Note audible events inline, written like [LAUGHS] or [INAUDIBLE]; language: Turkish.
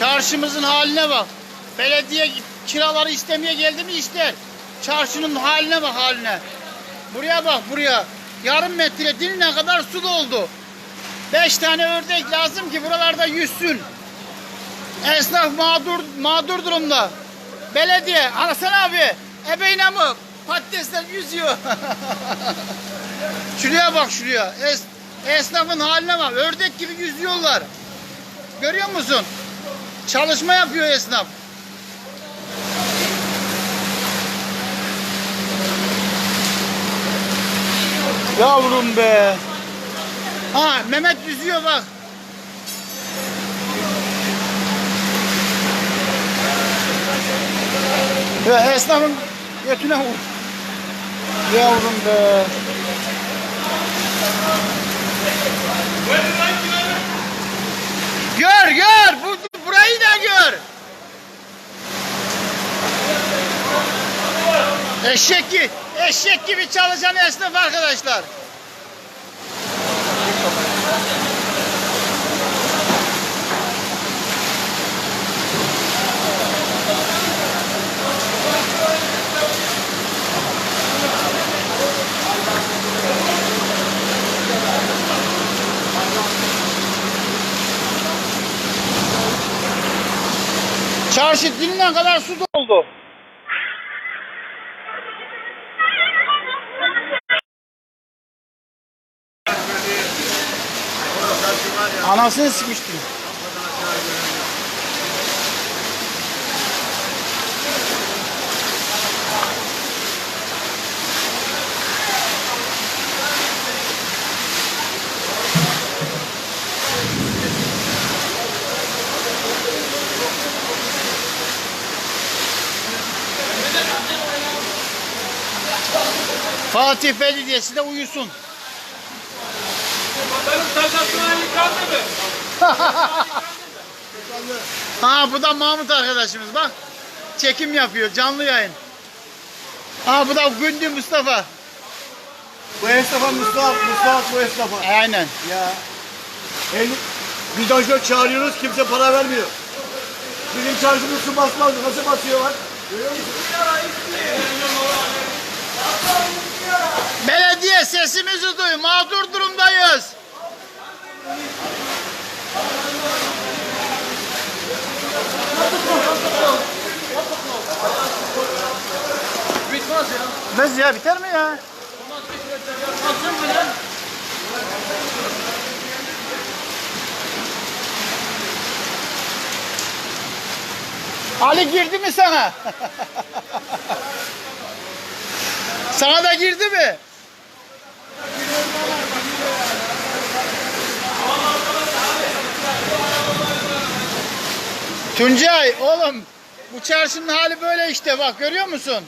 Çarşımızın haline bak. Belediye kiraları istemeye geldi mi ister. Çarşının haline bak haline. Buraya bak buraya. Yarım metre diline kadar su doldu. Beş tane ördek lazım ki buralarda yüzsün. Esnaf mağdur mağdur durumda. Belediye, Hasan abi, ebeyne mi? Patatesler yüzüyor. [LAUGHS] şuraya bak şuraya. Es, esnafın haline bak. Ördek gibi yüzüyorlar. Görüyor musun? Çalışma yapıyor esnaf. Yavrum be. Ha Mehmet yüzüyor bak. Ya esnafın götüne vur. Yavrum be. Eşek gibi, eşek gibi çalışan esnaf arkadaşlar. Çarşı diline kadar su doldu. Anasını sıkmıştım. Fatih Belediyesi de uyusun. Benim taşasına yıkandı mı? Ha bu da Mahmut arkadaşımız bak. Çekim yapıyor canlı yayın. Ha bu da Gündü Mustafa. Bu esnafa Mustafa, Mustafa bu esnafa. Aynen. Ya. El, vidanjör çağırıyoruz kimse para vermiyor. Bizim çarşımız su basmaz. Nasıl basıyor bak? Görüyor musun? Belediye sesimizi duy. Mağdur durumdayız. Bitmez ya. Biter mi ya? Ali girdi mi sana? [LAUGHS] sana da girdi mi? Tuncay oğlum bu çarşının hali böyle işte bak görüyor musun?